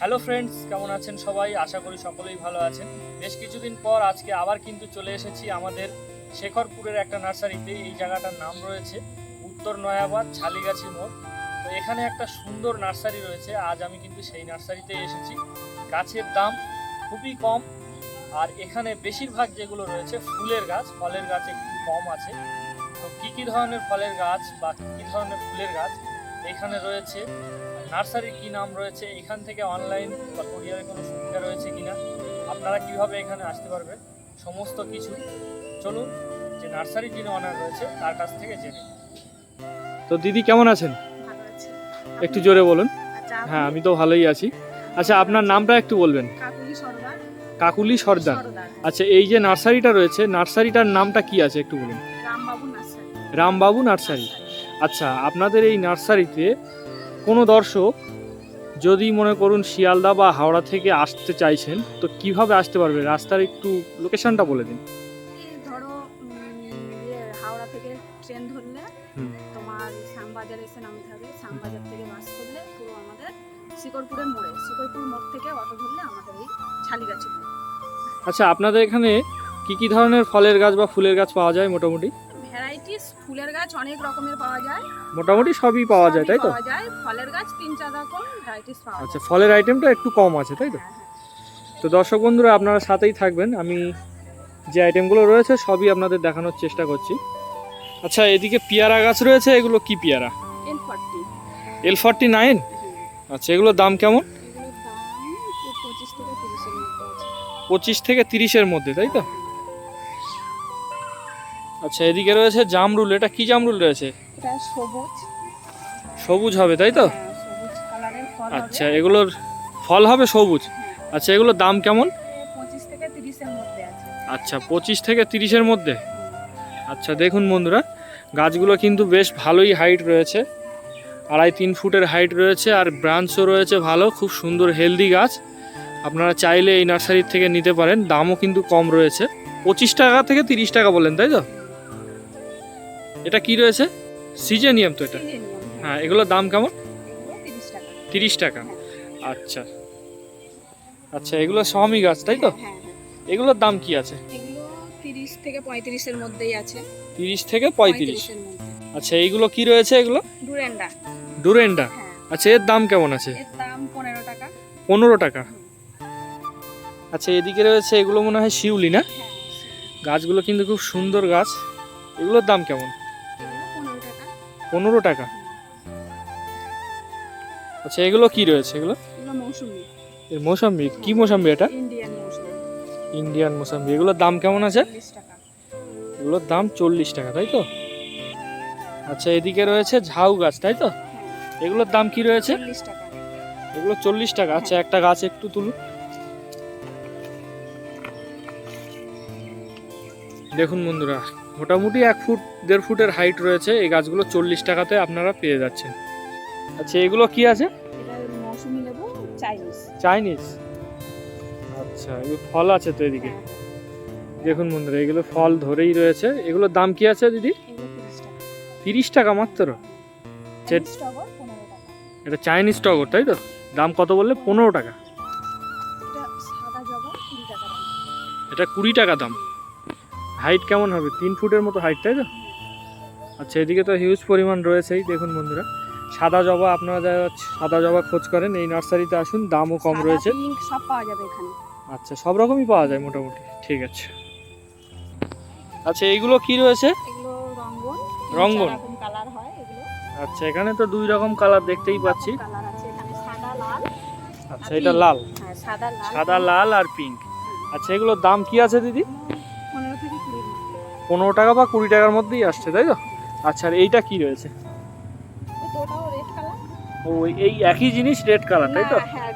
Hello friends কেমন আছেন সবাই? আশা করি সকলেই ভালো আছেন। বেশ কিছুদিন পর আজকে আবার কিন্তু চলে এসেছি আমাদের শেখরপুরের একটা নার্সারিতে। এই জায়গাটার নাম রয়েছে উত্তর নয়াবাদ ঝালিগাছি মোড়। তো এখানে একটা সুন্দর নার্সারি রয়েছে। আজ আমি কিন্তু সেই নার্সারিতে এসেছি। গাছের দাম খুবই কম। আর এখানে বেশিরভাগ যেগুলো রয়েছে ফুলের গাছ, ফলের গাছ একটু কম আছে। তো কী কী ধরনের ফলের গাছ বা কী ধরনের ফুলের গাছ? এখানে রয়েছে। নার্সারির কি নাম রয়েছে? এখান থেকে অনলাইন বা কোরিয়ারের কোনো সুবিধা রয়েছে কিনা? আপনারা কীভাবে এখানে আসতে পারবেন? সমস্ত কিছু। চলুন যে নার্সারি যিনি অনার রয়েছে তার কাছ থেকে জেনে তো দিদি কেমন আছেন? একটু জোরে বলুন। আচ্ছা হ্যাঁ আমি তো ভালোই আছি। আচ্ছা আপনার নামটা একটু বলবেন। কাকুলি সর্দার। আচ্ছা এই যে নার্সারিটা রয়েছে নার্সারিটার নামটা কি আছে একটু বলুন? রামবাবু নার্সারি। রামবাবু নার্সারি। আচ্ছা আপনাদের এই নার্সারিতে কোনো দর্শক যদি মনে করুন শিয়ালদা বা হাওড়া থেকে আসতে চাইছেন তো কীভাবে আসতে পারবে? রাস্তার একটু লোকেশনটা বলে দিন। ধরো ইয়ে, হাওড়া থেকে ট্রেন ধরলে তোমার শ্যামবাজার এসে নামতে হবে। শ্যামবাজার থেকে বাস করলে পুরো আমাদের শিকরপুরের মোড়ে শিকরপুর মোড় থেকে অটো ধরলে আমাদের এই ছালিগাছি আচ্ছা আপনাদের এখানে কি কি ধরনের ফলের গাছ বা ফুলের গাছ পাওয়া যায় মোটামুটি? ভ্যারাইটিস ফুলের গাছ অনেক রকমের পাওয়া যায়। মোটামুটি সবই পাওয়া যায় তাই তো? পাওয়া যায়। ফলের গাছ তিন চার রকম ভ্যারাইটিস পাওয়া আচ্ছা ফলের আইটেমটা একটু কম আছে তাই তো? হ্যাঁ, হ্যাঁ। তো দর্শক বন্ধুরা আপনারা সাথেই থাকবেন। আমি যে আইটেমগুলো রয়েছে সবই আপনাদের দেখানোর চেষ্টা করছি। আচ্ছা এদিকে পেয়ারা গাছ রয়েছে এগুলো কি পেয়ারা? এল ফর্টি নাইন আচ্ছা এগুলোর দাম কেমন? পঁচিশ থেকে তিরিশের মধ্যে তাই তো? আচ্ছা এদিকে রয়েছে জামরুল। এটা কি জামরুল রয়েছে? এটা সবুজ। সবুজ হবে তাই তো? হ্যাঁ, সবুজ কালারের ফল আচ্ছা এগুলোর ফল হবে সবুজ? আচ্ছা এগুলোর দাম কেমন? আচ্ছা পঁচিশ থেকে তিরিশের মধ্যে? আচ্ছা দেখুন বন্ধুরা গাছগুলো কিন্তু বেশ ভালোই হাইট রয়েছে। আড়াই তিন ফুটের হাইট রয়েছে আর ব্রাঞ্চও রয়েছে ভালো খুব সুন্দর হেলদি গাছ। আপনারা চাইলে এই নার্সারির থেকে নিতে পারেন দামও কিন্তু কম রয়েছে। পঁচিশ টাকা থেকে তিরিশ টাকা বলেন তাই তো? এটা কি রয়েছে? সিজেনিয়াম তো এটা। হ্যাঁ। এগুলোর দাম কেমন? তিরিশ টাকা। আচ্ছা। আচ্ছা এগুলো সহমি গাছ তাই তো? হ্যাঁ হ্যাঁ। এগুলোর দাম কি আছে? তিরিশ থেকে পঁয়ত্রিশের মধ্যেই আছে। তিরিশ থেকে পঁয়ত্রিশ। আচ্ছা এইগুলো কি রয়েছে এগুলো? ডুরেন্ডা। ডুরেন্ডা। হ্যাঁ। আচ্ছা এর দাম কেমন আছে? এর দাম পনেরো টাকা। পনেরো টাকা। আচ্ছা এদিকে রয়েছে এগুলো মনে হয় শিউলি না? হ্যাঁ গাছগুলো কিন্তু খুব সুন্দর গাছ। এগুলোর দাম কেমন? পনেরো টাকা। আচ্ছা এগুলো কি রয়েছে এগুলো? এর মৌসাম্বি? কি মৌসাম্বি এটা? ইন্ডিয়ান মৌসুমি এগুলোর দাম কেমন আছে? এগুলোর দাম চল্লিশ টাকা তাই তো? আচ্ছা এদিকে রয়েছে ঝাউ গাছ তাই তো? হ্যাঁ। এগুলোর দাম কি রয়েছে? এগুলো চল্লিশ টাকা। আচ্ছা একটা গাছ একটু তুলুন। দেখুন বন্ধুরা মোটামুটি এক ফুট দেড় ফুটের হাইট রয়েছে। এই গাছগুলো চল্লিশ টাকাতে আপনারা পেয়ে যাচ্ছেন। আচ্ছা এগুলো কি আছে? চাইনিজ। আচ্ছা এগুলো ফল আছে তো এদিকে? দেখুন বন্ধুরা এগুলো ফল ধরেই রয়েছে। এগুলোর দাম কি আছে দিদি? তিরিশ টাকা। মাত্র? এটা চাইনিজ টগর তাই তো? দাম কত বললে? পনেরো টাকা। এটা কুড়ি টাকা দাম। হাইট কেমন হবে? তিন ফুটের মতো হাইট তাই তো? আচ্ছা এদিকে তো হিউজ পরিমাণ রয়েছেই দেখুন বন্ধুরা। সাদা জবা আপনারা যারা সাদা জবা খোঁজ করেন এই নার্সারিতে আসুন দামও কম রয়েছে। সব পাওয়া যাবে এখানে। আচ্ছা সব রকমই পাওয়া যায় মোটামুটি ঠিক আছে। আচ্ছা এইগুলো কি রয়েছে? রঙ্গন। আচ্ছা এখানে তো দুই রকম কালার দেখতেই পাচ্ছি। আচ্ছা এটা লাল। হ্যাঁ সাদা লাল। সাদা লাল আর পিঙ্ক আচ্ছা এগুলোর দাম কি আছে দিদি? পনেরো টাকা বা কুড়ি টাকার মধ্যেই আসছে তাই তো? আচ্ছা আর এইটা কি রয়েছে? ও এই একই জিনিস রেড কালার তাই তো? হ্যাঁ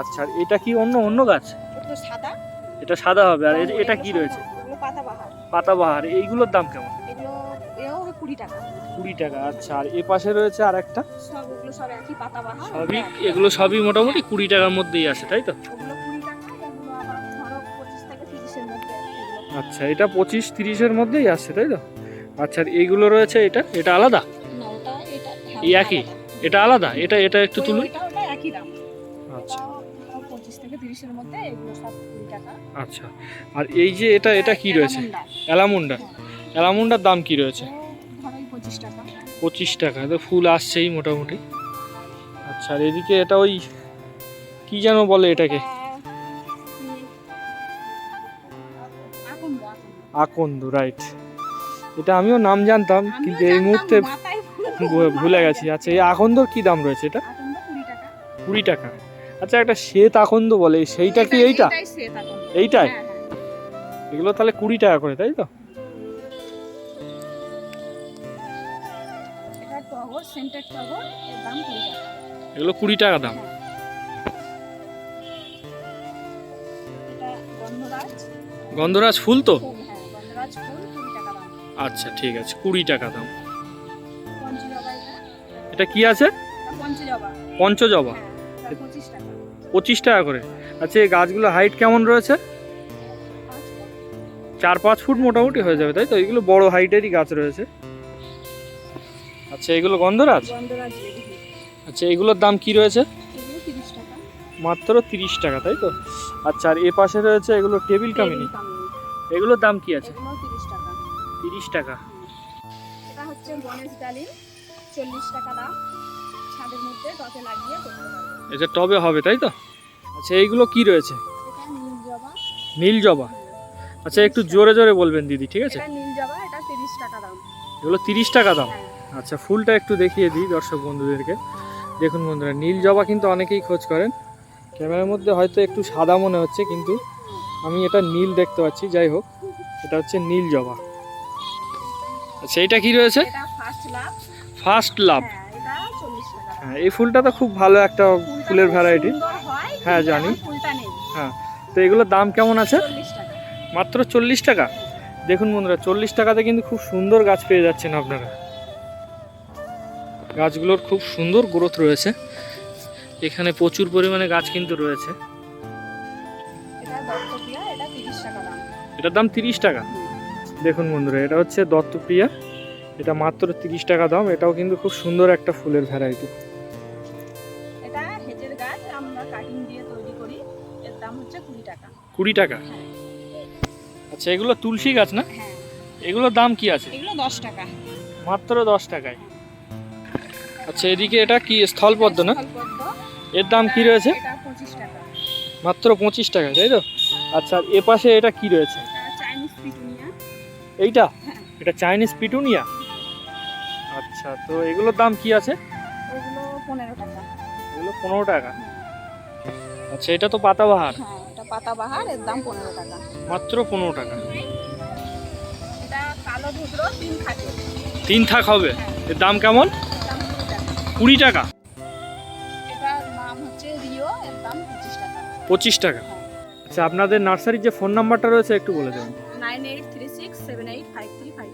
আচ্ছা আর এটা কি অন্য অন্য গাছ? সাদা। এটা সাদা হবে আর এটা কি রয়েছে? পাতাবাহার। এইগুলোর দাম কেমন? কুড়ি টাকা। কুড়ি টাকা আচ্ছা আর এ পাশে রয়েছে আর একটা সবই এগুলো সবই মোটামুটি কুড়ি টাকার মধ্যেই আছে তাই তো? আচ্ছা এটা পঁচিশ তিরিশের মধ্যেই আসছে তাই তো? আচ্ছা আর এইগুলো রয়েছে এটা? এটা আলাদা? এই একই? এটা আলাদা? এটা এটা একটু তুলুন। একই আচ্ছা। আচ্ছা। আর এই যে এটা এটা কি রয়েছে? অ্যালামন্ডা। অ্যালামুন্ডা অ্যালামুন্ডার দাম কি রয়েছে? পঁচিশ টাকা। তো ফুল আসছেই মোটামুটি। আচ্ছা আর এদিকে এটা ওই কি যেন বলে এটাকে? আকন্দ। রাইট এটা আমিও নাম জানতাম কিন্তু এই মুহূর্তে ভুলে গেছি। আচ্ছা এই আকন্দর কি দাম রয়েছে এটা? কুড়ি টাকা। আচ্ছা একটা শ্বেত আকন্দ বলে সেইটা কি এইটা। এইটাই হ্যাঁ, হ্যাঁ। এগুলো তাহলে কুড়ি টাকা করে তাই তো? এগুলো কুড়ি টাকা দাম। হ্যাঁ। গন্ধরাজ। ফুল তো? আচ্ছা ঠিক আছে। কুড়ি টাকা দাম। এটা। কি আছে? পঞ্চজবা। হ্যাঁ পঁচিশ টাকা। করে। আচ্ছা এই গাছগুলো হাইট কেমন রয়েছে? চার পাঁচ ফুট মোটামুটি হয়ে যাবে তাই তো? এগুলো বড় হাইটেরই গাছ রয়েছে। আচ্ছা এগুলো গন্ধরাজ? আচ্ছা এগুলোর দাম কি রয়েছে? মাত্র তিরিশ টাকা তাই তো? আচ্ছা আর এ পাশে রয়েছে এগুলো টেবিল কামিনি। এগুলোর দাম কি আছে? তিরিশ টাকা। এটা হচ্ছে গণেশ ডালিম চল্লিশ টাকা দাম। ছাদের মধ্যে টপে লাগিয়ে করতে পারবে এটা টবে হবে তাই তো? আচ্ছা এইগুলো কি রয়েছে? এটা নীল জবা। নীল জবা? আচ্ছা একটু জোরে জোরে বলবেন দিদি ঠিক আছে? এটা নীল জবা এটা তিরিশ টাকা দাম। এগুলো তিরিশ টাকা দাম? হ্যাঁ। আচ্ছা ফুলটা একটু দেখিয়ে দিই দর্শক বন্ধুদেরকে। দেখুন বন্ধুরা নীল জবা কিন্তু অনেকেই খোঁজ করেন। ক্যামেরার মধ্যে হয়তো একটু সাদা মনে হচ্ছে কিন্তু আমি এটা নীল দেখতে পাচ্ছি যাই হোক। এটা হচ্ছে নীল জবা। আচ্ছা এটা কি রয়েছে? ফার্স্ট লাভ হ্যাঁ টাকা। হ্যাঁ এই ফুলটা তো খুব ভালো একটা ফুলের ভ্যারাইটি হ্যাঁ, জানি। নেই। তো এগুলোর দাম কেমন আছে? মাত্র চল্লিশ টাকা? দেখুন বন্ধুরা চল্লিশ টাকাতে কিন্তু খুব সুন্দর গাছ পেয়ে যাচ্ছেন আপনারা। গাছগুলোর খুব সুন্দর গ্রোথ রয়েছে। এখানে প্রচুর পরিমাণে গাছ কিন্তু রয়েছে। এটার দাম তিরিশ টাকা। দেখুন বন্ধুরা এটা হচ্ছে দত্তপ্রিয়া। এটা মাত্র তিরিশ টাকা দাম এটাও কিন্তু খুব সুন্দর একটা ফুলের ভ্যারাইটি এটা হেজের গাছ আমরা কাটিং দিয়ে তৈরি করি এর দাম হচ্ছে কুড়ি টাকা। কুড়ি টাকা? হ্যাঁ। আচ্ছা এগুলো তুলসী গাছ না? হ্যাঁ। এগুলোর দাম কি আছে? এগুলো দশ টাকা। মাত্র দশ টাকায়। আচ্ছা এদিকে এটা কি স্থলপদ্ম না? এর দাম কি রয়েছে? এটা পঁচিশ টাকা। মাত্র পঁচিশ টাকা তাই তো? আচ্ছা এ পাশে এটা কি রয়েছে? চাইনিজ এইটা? হ্যাঁ এটা চাইনিজ পিটুনিয়া আচ্ছা তো এগুলোর দাম কি আছে? ওগুলো পনেরো টাকা। এগুলো পনেরো টাকা। আচ্ছা এটা তো পাতাবাহার। হ্যাঁ এটা পাতাবাহার এর দাম পনেরো টাকা। মাত্র পনেরো টাকা। এটা কালো ধুদ্র তিন থাকে। তিন থাক হবে? হ্যাঁ। এর দাম কেমন? কুড়ি টাকা। কুড়ি টাকা? এটার নাম হচ্ছে রিও এর দাম পঁচিশ টাকা। পঁচিশ টাকা। আচ্ছা আপনাদের নার্সারির যে ফোন নাম্বারটা রয়েছে একটু বলে দেবেন। Nine eight three six seven eight five three five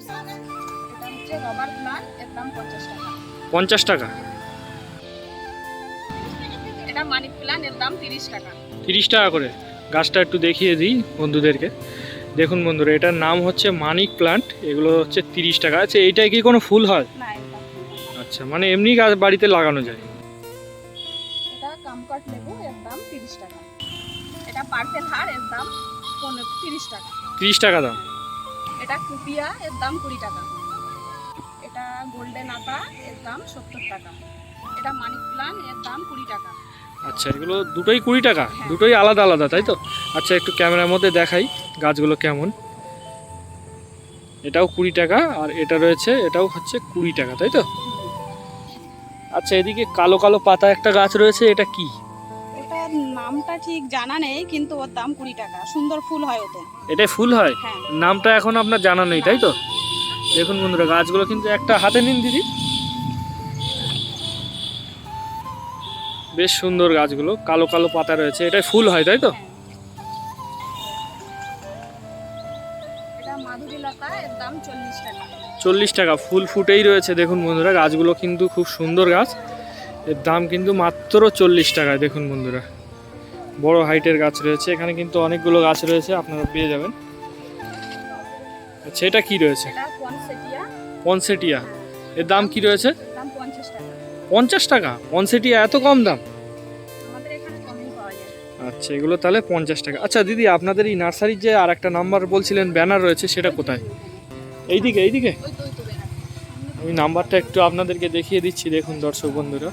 এটা হচ্ছে রবার প্লান্ট এর দাম পঞ্চাশ টাকা। পঞ্চাশ টাকা? এটা মানি প্লান্ট এর দাম তিরিশ টাকা। তিরিশ টাকা করে। গাছটা একটু দেখিয়ে দিই বন্ধুদেরকে। দেখুন বন্ধুরা এটার নাম হচ্ছে মানিক প্লান্ট এগুলো হচ্ছে তিরিশ টাকা। আচ্ছা এইটাই কি কোনো ফুল হয়। আচ্ছা মানে এমনি গাছ বাড়িতে লাগানো যায়। এটা কামকাট লেবু এর দাম তিরিশ টাকা। এটা পার্পেল হার এর দাম তিরিশ টাকা। তিরিশ টাকা দাম। এটা কুপিয়া এর দাম কুড়ি টাকা। এটা গোল্ডেন আতা এর দাম সত্তর টাকা। এটা মানিক প্লান এর দাম কুড়ি টাকা। আচ্ছা এগুলো দুটোই কুড়ি টাকা? হ্যাঁ। দুটোই আলাদা আলাদা তাই তো? আচ্ছা একটু ক্যামেরার মধ্যে দেখাই গাছগুলো কেমন। এটাও কুড়ি টাকা আর এটা রয়েছে এটাও হচ্ছে কুড়ি টাকা তাই তো? আচ্ছা এদিকে কালো কালো পাতা একটা গাছ রয়েছে এটা কি? নামটা ঠিক জানা নেই কিন্তু ওর দাম কুড়ি টাকা। সুন্দর ফুল হয় ওতে। এটাই ফুল হয়? হ্যাঁ। নামটা এখন আপনার জানা নেই তাই তো? দেখুন বন্ধুরা গাছগুলো কিন্তু একটা হাতে নিন দিদি। বেশ সুন্দর গাছগুলো কালো কালো পাতা রয়েছে এটাই ফুল হয় তাই তো? চল্লিশ টাকা। চল্লিশ টাকা ফুল ফুটেই রয়েছে দেখুন বন্ধুরা গাছগুলো কিন্তু খুব সুন্দর গাছ। এর দাম কিন্তু মাত্র চল্লিশ টাকায় দেখুন বন্ধুরা। বড় হাইটের গাছ রয়েছে। এখানে কিন্তু অনেকগুলো গাছ রয়েছে আপনারা পেয়ে যাবেন। আচ্ছা এটা কি রয়েছে? পনসেটিয়া। এর দাম কি রয়েছে? পঞ্চাশ টাকা। পনসেটিয়া এত কম দাম? আচ্ছা এগুলো তাহলে পঞ্চাশ টাকা। আচ্ছা দিদি আপনাদের এই নার্সারির যে আর একটা নাম্বার বলছিলেন ব্যানার রয়েছে সেটা কোথায়? এইদিকে এইদিকে। আমি নাম্বারটা একটু আপনাদেরকে দেখিয়ে দিচ্ছি দেখুন দর্শক বন্ধুরা।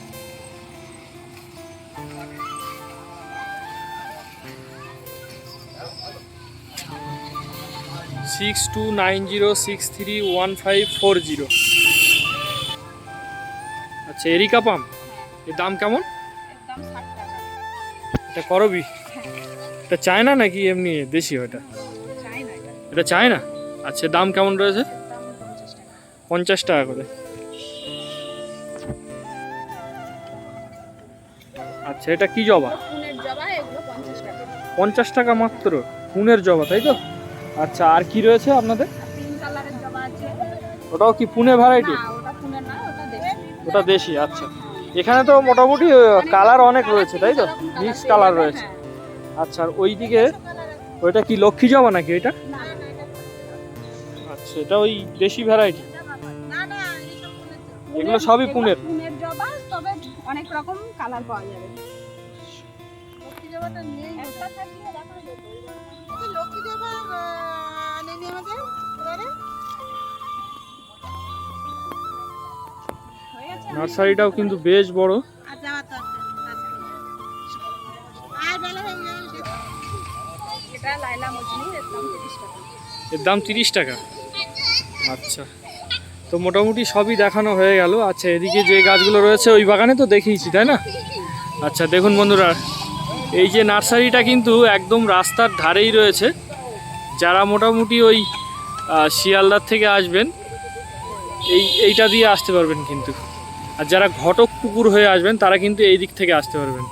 Six two nine zero six three one five four zero আচ্ছা এরিকা পাম্পের দাম কেমন? এটা করবি? এটা চায়না নাকি এমনি দেশি ওটা এটা? এটা চায়না? আচ্ছা দাম কেমন রয়েছে? পঞ্চাশ টাকা করে। আচ্ছা এটা কি জবা? পঞ্চাশ টাকা মাত্র পুনের জবা তাই তো? আচ্ছা আর কি রয়েছে আপনাদের? আর তিন কালারের জবা আছে। ওটাও কি পুনে ভ্যারাইটি ওটা পুনের দেশি। আচ্ছা। এখানে তো মোটামুটি কালার অনেক রয়েছে তাই তো? মিক্স কালার রয়েছে। আচ্ছা আর ওই দিকে ওইটা কি লক্ষ্মী জবা নাকি এটা? আচ্ছা এটা ওই দেশি ভ্যারাইটি এগুলো সবই পুনের পুনের? জবা তবে অনেক রকম কালার পাওয়া যাবে। একটা থাকলে দেখা যেত। হয়ে নার্সারিটাও কিন্তু বেশ বড়। এর দাম তিরিশ টাকা। আচ্ছা। তো মোটামুটি সবই দেখানো হয়ে গেল। আচ্ছা এদিকে যে গাছগুলো রয়েছে ওই বাগানে তো দেখিয়েছি, তাই না? আচ্ছা দেখুন বন্ধুরা, এই যে নার্সারিটা কিন্তু একদম রাস্তার ধারেই রয়েছে। যারা মোটামুটি ওই শিয়ালদার থেকে আসবেন, এই, এইটা দিয়ে আসতে পারবেন কিন্তু। আর যারা ঘটক পুকুর হয়ে আসবেন তারা কিন্তু এই দিক থেকে আসতে পারবেন।